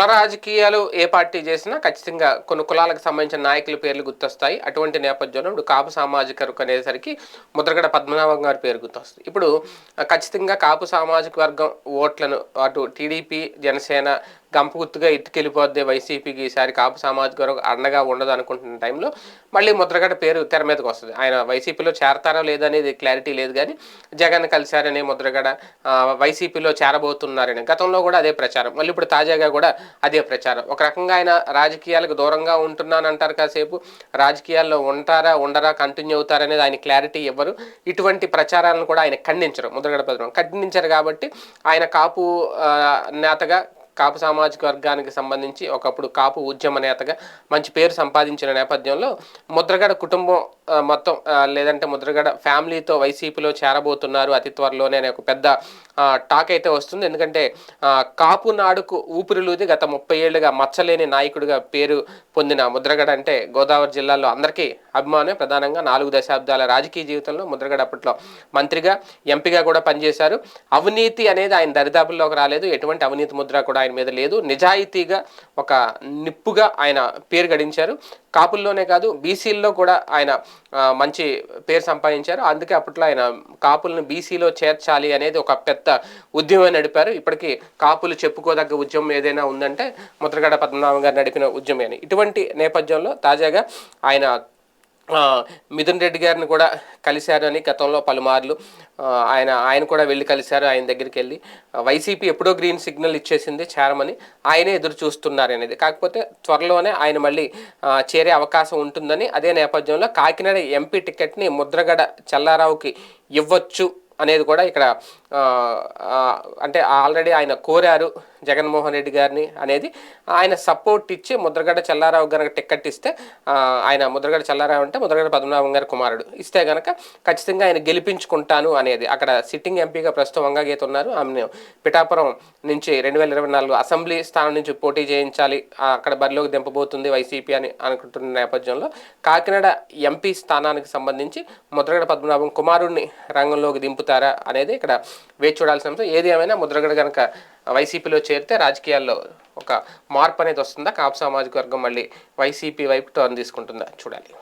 కుల రాజకీయాలు ఏ పార్టీ చేసినా ఖచ్చితంగా కొన్ని కులాలకు సంబంధించిన నాయకుల పేర్లు గుర్తొస్తాయి. అటువంటి నేపథ్యంలో ఇప్పుడు కాపు సామాజిక వర్గం అనేసరికి ముద్రగడ పద్మనాభం గారి పేరు గుర్తొస్తుంది. ఇప్పుడు ఖచ్చితంగా కాపు సామాజిక వర్గం ఓట్లను అటు టీడీపీ జనసేన గంప గుర్తుగా ఎత్తుకెళ్ళిపోద్ది వైసీపీకి. ఈసారి కాపు సామాజిక వర్గం అండగా ఉండదు అనుకుంటున్న టైంలో మళ్ళీ ముద్రగడ పేరు తెర మీదకి వస్తుంది. ఆయన వైసీపీలో చేరతారో లేదనేది క్లారిటీ లేదు కానీ జగన్ కలిశారని ముద్రగడ వైసీపీలో చేరబోతున్నారని గతంలో కూడా అదే ప్రచారం. మళ్ళీ ఇప్పుడు తాజాగా కూడా అదే ప్రచారం. ఒక రకంగా ఆయన రాజకీయాలకు దూరంగా ఉంటున్నానంటారు కాసేపు. రాజకీయాల్లో ఉంటారా ఉండరా కంటిన్యూ అవుతారా అనేది ఆయన క్లారిటీ ఇవ్వరు ఇటువంటి ప్రచారాలను కూడా ఆయన ఖండించరు. ముద్రగడ పద్మనాభం ఖండించరు కాబట్టి ఆయన కాపు నేతగా కాపు సామాజిక వర్గానికి సంబంధించి ఒకప్పుడు కాపు ఉద్యమ నేతగా మంచి పేరు సంపాదించిన నేపథ్యంలో ముద్రగడ కుటుంబం మొత్తం లేదంటే ముద్రగడ ఫ్యామిలీతో వైసీపీలో చేరబోతున్నారు అతి త్వరలోనే అనే ఒక పెద్ద టాక్ అయితే వస్తుంది. ఎందుకంటే కాపు నాడుకు ఊపిరిలూది గత ముప్పై ఏళ్ళుగా మచ్చలేని నాయకుడిగా పేరు పొందిన ముద్రగడ అంటే గోదావరి జిల్లాలో అందరికీ అభిమానం ప్రధానంగా నాలుగు దశాబ్దాల రాజకీయ జీవితంలో ముద్రగడ అప్పట్లో మంత్రిగా ఎంపీగా కూడా పనిచేశారు. అవినీతి అనేది ఆయన దరిదాపుల్లోకి రాలేదు. ఎటువంటి అవినీతి ముద్ర కూడా ఆయన మీద లేదు. నిజాయితీగా ఒక నిప్పుగా ఆయన పేరు గడించారు. కాపుల్లోనే కాదు బీసీల్లో కూడా ఆయన మంచి పేరు సంపాదించారు. అందుకే అప్పట్లో ఆయన కాపులను బీసీలో చేర్చాలి అనేది ఒక పెద్ద ఉద్యమం నడిపారు. ఇప్పటికీ కాపులు చెప్పుకోదగ్గ ఉద్యమం ఏదైనా ఉందంటే ముద్రగడ పద్మనాభం గారు నడిపిన ఉద్యమే అని. ఇటువంటి నేపథ్యంలో తాజాగా ఆయన మిథున్ రెడ్డి గారిని కూడా కలిశారని గతంలో పలుమార్లు. ఆయన ఆయన కూడా వెళ్ళి కలిశారు ఆయన దగ్గరికి వెళ్ళి. వైసీపీ ఎప్పుడో గ్రీన్ సిగ్నల్ ఇచ్చేసింది చేరమని ఆయనే ఎదురు చూస్తున్నారనేది కాకపోతే త్వరలోనే ఆయన మళ్ళీ చేరే అవకాశం ఉంటుందని అదే నేపథ్యంలో కాకినాడ ఎంపీ టికెట్ని ముద్రగడ చల్లారావుకి ఇవ్వచ్చు అనేది కూడా ఇక్కడ అంటే ఆల్రెడీ ఆయన కోరారు. జగన్మోహన్ రెడ్డి గారిని అనేది ఆయన సపోర్ట్ ఇచ్చి ముద్రగడ చల్లారావు గారికి టికెట్ ఇస్తే ఆయన ముద్రగడ చల్లారావు అంటే ముద్రగడ పద్మనాభం గారి కుమారుడు. ఇస్తే కనుక ఖచ్చితంగా ఆయన గెలిపించుకుంటాను అనేది. అక్కడ సిట్టింగ్ ఎంపీగా ప్రస్తుతం వంగగీత ఉన్నారు. ఆమెను పిఠాపురం నుంచి రెండు వేల ఇరవై నాలుగు అసెంబ్లీ స్థానం నుంచి పోటీ చేయించాలి. అక్కడ బరిలోకి దింపబోతుంది వైసీపీ అని అనుకుంటున్న నేపథ్యంలో కాకినాడ ఎంపీ స్థానానికి సంబంధించి ముద్రగడ పద్మనాభం కుమారుడిని రంగంలోకి దింపుతారా అనేది ఇక్కడ వేచి చూడాల్సిన అంశం. ఏది ఏమైనా ముద్రగడ కనుక వైసీపీలో చేరితే రాజకీయాల్లో ఒక మార్పు అనేది వస్తుందా? కాపు సామాజిక వర్గం మళ్ళీ వైసీపీ వైపు టర్న్ తీసుకుంటుందా? చూడాలి.